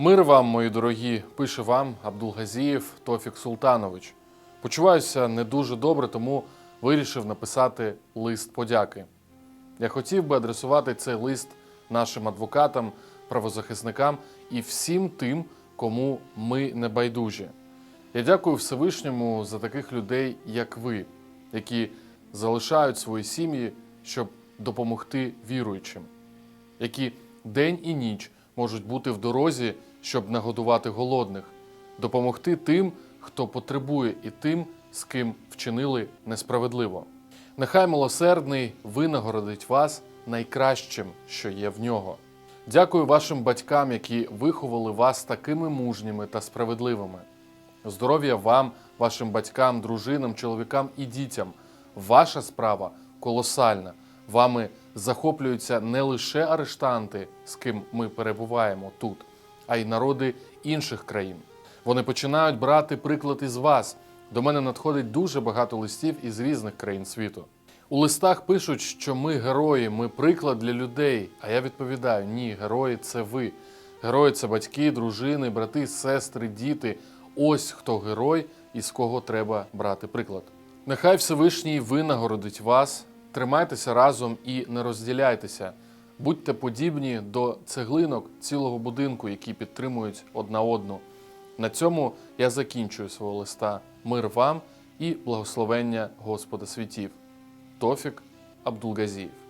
Мир вам, мої дорогі, пише вам Абдулгазієв Тофік Султанович. Почуваюся не дуже добре, тому вирішив написати лист подяки. Я хотів би адресувати цей лист нашим адвокатам, правозахисникам і всім тим, кому ми не байдужі. Я дякую Всевишньому за таких людей, як ви, які залишають свої сім'ї, щоб допомогти віруючим, які день і ніч можуть бути в дорозі, щоб нагодувати голодних, допомогти тим, хто потребує, і тим, з ким вчинили несправедливо. Нехай милосердний винагородить вас найкращим, що є в нього. Дякую вашим батькам, які виховали вас такими мужніми та справедливими. Здоров'я вам, вашим батькам, дружинам, чоловікам і дітям. Ваша справа колосальна. Вами захоплюються не лише арештанти, з ким ми перебуваємо тут, а й народи інших країн. Вони починають брати приклад із вас. До мене надходить дуже багато листів із різних країн світу. У листах пишуть, що ми герої, ми приклад для людей. А я відповідаю: ні, герої це ви. Герої це батьки, дружини, брати, сестри, діти. Ось хто герой і з кого треба брати приклад. Нехай Всевишній винагородить вас, тримайтеся разом і не розділяйтеся. Будьте подібні до цеглинок цілого будинку, які підтримують одна одну. На цьому я закінчую свого листа. Мир вам і благословення Господа світів. Тофік Абдулгазіїв.